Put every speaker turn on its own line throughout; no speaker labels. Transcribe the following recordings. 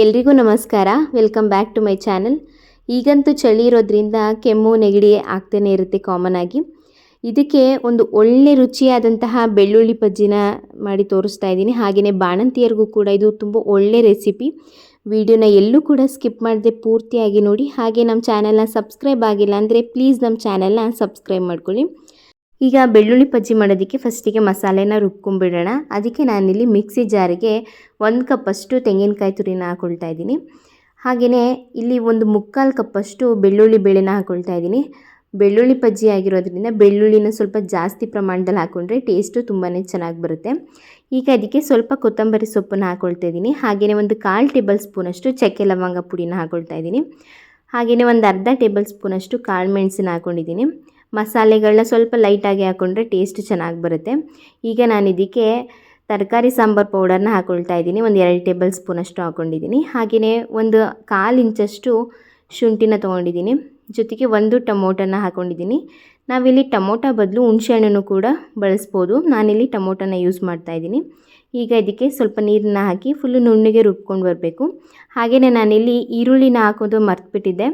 ಎಲ್ರಿಗೂ ನಮಸ್ಕಾರ. Welcome back to my channel ಈಗಂತೂ ಚಳಿ ಇರೋದ್ರಿಂದ ಕೆಮ್ಮು, ನೆಗಡಿ ಆಗ್ತಾನೆ ಇರುತ್ತೆ ಕಾಮನ್ ಆಗಿ. ಇದಕ್ಕೆ ಒಂದು ಒಳ್ಳೆ ರುಚಿಯಾದಂತಹ ಬೆಳ್ಳುಳ್ಳಿ ಬಜ್ಜಿನ ಮಾಡಿ ತೋರಿಸ್ತಾ ಇದ್ದೀನಿ. ಹಾಗೆಯೇ ಬಾಣಂತಿಯರಿಗೂ ಕೂಡ ಇದು ತುಂಬ ಒಳ್ಳೆ ರೆಸಿಪಿ ವಿಡಿಯೋನ ಎಲ್ಲೂ ಕೂಡ ಸ್ಕಿಪ್ ಮಾಡದೆ ಪೂರ್ತಿಯಾಗಿ ನೋಡಿ. ಹಾಗೆ ನಮ್ಮ ಚಾನಲ್ನ ಸಬ್ಸ್ಕ್ರೈಬ್ ಆಗಿಲ್ಲ ಅಂದರೆ ಪ್ಲೀಸ್ ನಮ್ಮ ಚಾನಲ್ನ ಸಬ್ಸ್ಕ್ರೈಬ್ ಮಾಡ್ಕೊಳ್ಳಿ. ಈಗ ಬೆಳ್ಳುಳ್ಳಿ ಬಜ್ಜಿ ಮಾಡೋದಕ್ಕೆ ಫಸ್ಟಿಗೆ ಮಸಾಲೆನ ರುಬ್ಕೊಂಡ್ಬಿಡೋಣ. ಅದಕ್ಕೆ ನಾನಿಲ್ಲಿ ಮಿಕ್ಸಿ ಜಾರಿಗೆ ಒಂದು ಕಪ್ಪಷ್ಟು ತೆಂಗಿನಕಾಯಿ ತುರಿನ ಹಾಕ್ಕೊಳ್ತಾ ಇದ್ದೀನಿ. ಹಾಗೆಯೇ ಇಲ್ಲಿ ಒಂದು ಮುಕ್ಕಾಲು ಕಪ್ಪಷ್ಟು ಬೆಳ್ಳುಳ್ಳಿ ಬೇಳೆನ ಹಾಕ್ಕೊಳ್ತಾ ಇದ್ದೀನಿ. ಬೆಳ್ಳುಳ್ಳಿ ಬಜ್ಜಿ ಆಗಿರೋದ್ರಿಂದ ಬೆಳ್ಳುಳ್ಳಿನ ಸ್ವಲ್ಪ ಜಾಸ್ತಿ ಪ್ರಮಾಣದಲ್ಲಿ ಹಾಕ್ಕೊಂಡ್ರೆ ಟೇಸ್ಟು ತುಂಬಾ ಚೆನ್ನಾಗಿ ಬರುತ್ತೆ. ಈಗ ಅದಕ್ಕೆ ಸ್ವಲ್ಪ ಕೊತ್ತಂಬರಿ ಸೊಪ್ಪನ್ನು ಹಾಕ್ಕೊಳ್ತಾ ಇದ್ದೀನಿ. ಹಾಗೆಯೇ ಒಂದು ಕಾಲು ಟೇಬಲ್ ಸ್ಪೂನಷ್ಟು ಚಕ್ಕೆ ಲವಂಗ ಪುಡಿನ ಹಾಕ್ಕೊಳ್ತಾ ಇದ್ದೀನಿ. ಹಾಗೆಯೇ ಒಂದು ಅರ್ಧ ಟೇಬಲ್ ಸ್ಪೂನಷ್ಟು ಕಾಳು ಮೆಣಸಿನ ಹಾಕ್ಕೊಂಡಿದ್ದೀನಿ ಮಸಾಲೆಗಳನ್ನ ಸ್ವಲ್ಪ ಲೈಟಾಗಿ ಹಾಕ್ಕೊಂಡ್ರೆ ಟೇಸ್ಟ್ ಚೆನ್ನಾಗಿ ಬರುತ್ತೆ. ಈಗ ನಾನು ಇದಕ್ಕೆ ತರಕಾರಿ ಸಾಂಬಾರು ಪೌಡರ್ನ ಹಾಕ್ಕೊಳ್ತಾ ಇದ್ದೀನಿ. ಒಂದು ಎರಡು ಟೇಬಲ್ ಸ್ಪೂನಷ್ಟು ಹಾಕ್ಕೊಂಡಿದ್ದೀನಿ ಹಾಗೆಯೇ ಒಂದು ಕಾಲು ಇಂಚಷ್ಟು ಶುಂಠಿನ ತೊಗೊಂಡಿದ್ದೀನಿ. ಜೊತೆಗೆ ಒಂದು ಟೊಮೊಟೊನ ಹಾಕ್ಕೊಂಡಿದ್ದೀನಿ ನಾವಿಲ್ಲಿ ಟೊಮೊಟೊ ಬದಲು ಹುಣಸೆಹಣ್ಣನ್ನು ಕೂಡ ಬಳಸ್ಬೋದು. ನಾನಿಲ್ಲಿ ಟೊಮೊಟೊನ ಯೂಸ್ ಮಾಡ್ತಾಯಿದ್ದೀನಿ ಈಗ ಇದಕ್ಕೆ ಸ್ವಲ್ಪ ನೀರನ್ನ ಹಾಕಿ ಫುಲ್ಲು ನುಣ್ಣಗೆ ರುಬ್ಕೊಂಡು ಬರಬೇಕು. ಹಾಗೆಯೇ ನಾನಿಲ್ಲಿ ಈರುಳ್ಳಿನ ಹಾಕೋದು ಮರ್ತುಬಿಟ್ಟಿದ್ದೆ.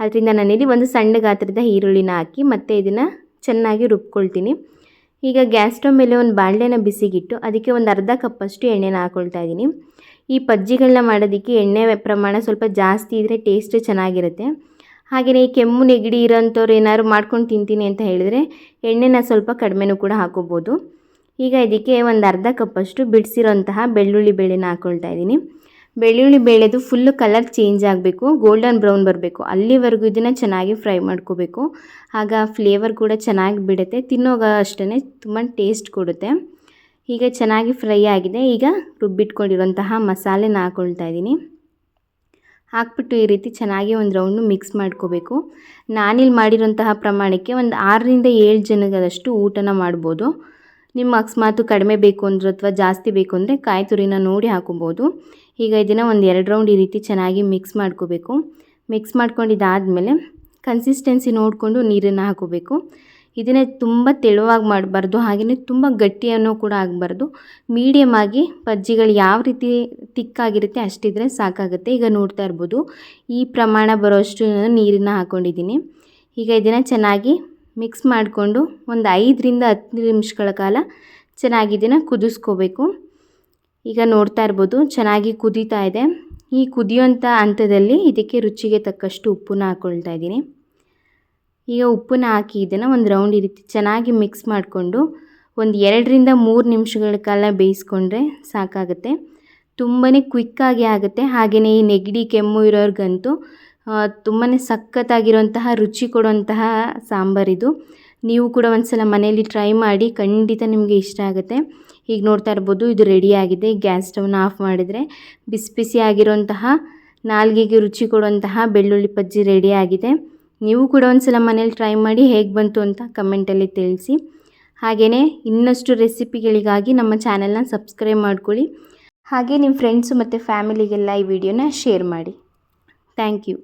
ಅದರಿಂದ ನಾನಿಲ್ಲಿ ಒಂದು ಸಣ್ಣ ಗಾತ್ರದ ಈರುಳ್ಳಿನ ಹಾಕಿ ಮತ್ತು ಇದನ್ನು ಚೆನ್ನಾಗಿ ರುಬ್ಕೊಳ್ತೀನಿ. ಈಗ ಗ್ಯಾಸ್ ಸ್ಟವ್ ಮೇಲೆ ಒಂದು ಬಾಣಲೆನ ಬಿಸಿಗಿಟ್ಟು ಅದಕ್ಕೆ ಒಂದು ಅರ್ಧ ಕಪ್ಪಷ್ಟು ಎಣ್ಣೆನ ಹಾಕ್ಕೊಳ್ತಾ ಇದ್ದೀನಿ. ಈ ಪಜ್ಜಿಗಳನ್ನ ಮಾಡೋದಕ್ಕೆ ಎಣ್ಣೆ ಪ್ರಮಾಣ ಸ್ವಲ್ಪ ಜಾಸ್ತಿ ಇದ್ದರೆ ಟೇಸ್ಟ್ ಚೆನ್ನಾಗಿರುತ್ತೆ. ಹಾಗೆಯೇ ಕೆಮ್ಮು ನೆಗಡಿ ಇರೋಂಥವ್ರು ಏನಾದ್ರು ಮಾಡ್ಕೊಂಡು ತಿಂತೀನಿ ಅಂತ ಹೇಳಿದರೆ ಎಣ್ಣೆನ ಸ್ವಲ್ಪ ಕಡಿಮೆನೂ ಕೂಡ ಹಾಕೋಬೋದು. ಈಗ ಇದಕ್ಕೆ ಒಂದು ಅರ್ಧ ಕಪ್ಪಷ್ಟು ಬಿಡಿಸಿರೋಂತಹ ಬೆಳ್ಳುಳ್ಳಿ ಬೇಳೆನ ಹಾಕ್ಕೊಳ್ತಾ ಇದ್ದೀನಿ. ಬೆಳ್ಳುಳ್ಳಿ ಬೇಳೆದು ಫುಲ್ಲು ಕಲರ್ ಚೇಂಜ್ ಆಗಬೇಕು ಗೋಲ್ಡನ್ ಬ್ರೌನ್ ಬರಬೇಕು. ಅಲ್ಲಿವರೆಗೂ ಇದನ್ನು ಚೆನ್ನಾಗಿ ಫ್ರೈ ಮಾಡ್ಕೋಬೇಕು. ಆಗ ಫ್ಲೇವರ್ ಕೂಡ ಚೆನ್ನಾಗಿ ಬಿಡುತ್ತೆ, ತಿನ್ನೋಗ ಅಷ್ಟೇ ತುಂಬ ಟೇಸ್ಟ್ ಕೊಡುತ್ತೆ. ಈಗ ಚೆನ್ನಾಗಿ ಫ್ರೈ ಆಗಿದೆ, ಈಗ ರುಬ್ಬಿಟ್ಕೊಂಡಿರುವಂತಹ ಮಸಾಲೆನ ಹಾಕ್ಕೊಳ್ತಾ ಇದ್ದೀನಿ. ಹಾಕ್ಬಿಟ್ಟು ಈ ರೀತಿ ಚೆನ್ನಾಗಿ ಒಂದು ರೌಂಡು ಮಿಕ್ಸ್ ಮಾಡ್ಕೋಬೇಕು. ನಾನಿಲ್ಲಿ ಮಾಡಿರೋಂತಹ ಪ್ರಮಾಣಕ್ಕೆ ಒಂದು ಆರರಿಂದ ಏಳು ಜನಗಳಷ್ಟು ಊಟನ ಮಾಡ್ಬೋದು. ನಿಮ್ಮ ಅಕಸ್ಮಾತು ಕಡಿಮೆ ಬೇಕು ಅಂದರೆ ಅಥವಾ ಜಾಸ್ತಿ ಬೇಕು ಅಂದರೆ ಕಾಯಿ ತುರಿನ ನೋಡಿ ಹಾಕೋಬೋದು. ಈಗ ಇದನ್ನು ಒಂದು ಎರಡು ರೌಂಡ್ ಈ ರೀತಿ ಚೆನ್ನಾಗಿ ಮಿಕ್ಸ್ ಮಾಡ್ಕೋಬೇಕು. ಮಿಕ್ಸ್ ಮಾಡ್ಕೊಂಡಿದ್ದಾದಮೇಲೆ ಕನ್ಸಿಸ್ಟೆನ್ಸಿ ನೋಡಿಕೊಂಡು ನೀರನ್ನು ಹಾಕೋಬೇಕು. ಇದನ್ನೇ ತುಂಬ ತೆಳುವಾಗಿ ಮಾಡಬಾರ್ದು ಹಾಗೆಯೇ ತುಂಬ ಗಟ್ಟಿಯನ್ನು ಕೂಡ ಆಗಬಾರ್ದು. ಮೀಡಿಯಮ್ ಆಗಿ ಬಜ್ಜಿಗಳು ಯಾವ ರೀತಿ ತಿಕ್ಕಾಗಿರುತ್ತೆ ಅಷ್ಟಿದ್ರೆ ಸಾಕಾಗುತ್ತೆ. ಈಗ ನೋಡ್ತಾ ಇರ್ಬೋದು, ಈ ಪ್ರಮಾಣ ಬರೋಷ್ಟು ನೀರನ್ನು ಹಾಕ್ಕೊಂಡಿದ್ದೀನಿ ಈಗ ಇದನ್ನು ಚೆನ್ನಾಗಿ ಮಿಕ್ಸ್ ಮಾಡಿಕೊಂಡು ಒಂದು ಐದರಿಂದ ಹತ್ತು ನಿಮಿಷಗಳ ಕಾಲ ಚೆನ್ನಾಗಿ ಇದನ್ನು ಕುದಿಸ್ಕೋಬೇಕು. ಈಗ ನೋಡ್ತಾ ಇರ್ಬೋದು, ಚೆನ್ನಾಗಿ ಕುದೀತಾ ಇದೆ. ಈ ಕುದಿಯೋಂಥ ಹಂತದಲ್ಲಿ ಇದಕ್ಕೆ ರುಚಿಗೆ ತಕ್ಕಷ್ಟು ಉಪ್ಪನ್ನ ಹಾಕ್ಕೊಳ್ತಾ ಇದ್ದೀನಿ. ಈಗ ಉಪ್ಪನ್ನ ಹಾಕಿ ಇದನ್ನು ಒಂದು ರೌಂಡ್ ಈ ರೀತಿ ಚೆನ್ನಾಗಿ ಮಿಕ್ಸ್ ಮಾಡಿಕೊಂಡು ಒಂದು ಎರಡರಿಂದ ಮೂರು ನಿಮಿಷಗಳ ಕಾಲ ಬೇಯಿಸ್ಕೊಂಡ್ರೆ ಸಾಕಾಗುತ್ತೆ. ತುಂಬಾ ಕ್ವಿಕ್ಕಾಗಿ ಆಗುತ್ತೆ. ಹಾಗೆಯೇ ಈ ನೆಗಡಿ, ಕೆಮ್ಮು ಇರೋರ್ಗಂತೂ ತುಂಬಾ ಸಖತ್ತಾಗಿರುವಂತಹ, ರುಚಿ ಕೊಡುವಂತಹ ಸಾಂಬಾರಿದು. ನೀವು ಕೂಡ ಒಂದು ಸಲ ಮನೆಯಲ್ಲಿ ಟ್ರೈ ಮಾಡಿ ಖಂಡಿತ ನಿಮಗೆ ಇಷ್ಟ ಆಗುತ್ತೆ. ಈಗ ನೋಡ್ತಾ ಇರ್ಬೋದು, ಇದು ರೆಡಿಯಾಗಿದೆ ಗ್ಯಾಸ್ ಸ್ಟವ್ನ ಆಫ್ ಮಾಡಿದರೆ ಬಿಸಿ ಬಿಸಿ ಆಗಿರುವಂತಹ, ನಾಲ್ಗೆಗೆ ರುಚಿ ಕೊಡುವಂತಹ ಬೆಳ್ಳುಳ್ಳಿ ಬಜ್ಜಿ ರೆಡಿಯಾಗಿದೆ ನೀವು ಕೂಡ ಒಂದು ಸಲ ಮನೇಲಿ ಟ್ರೈ ಮಾಡಿ ಹೇಗೆ ಬಂತು ಅಂತ ಕಮೆಂಟಲ್ಲಿ ತಿಳಿಸಿ. ಹಾಗೆಯೇ ಇನ್ನಷ್ಟು ರೆಸಿಪಿಗಳಿಗಾಗಿ ನಮ್ಮ ಚಾನೆಲ್ನ ಸಬ್ಸ್ಕ್ರೈಬ್ ಮಾಡ್ಕೊಳ್ಳಿ. ಹಾಗೆ ನಿಮ್ಮ ಫ್ರೆಂಡ್ಸು ಮತ್ತು ಫ್ಯಾಮಿಲಿಗೆಲ್ಲ ಈ ವಿಡಿಯೋನ ಶೇರ್ ಮಾಡಿ. Thank you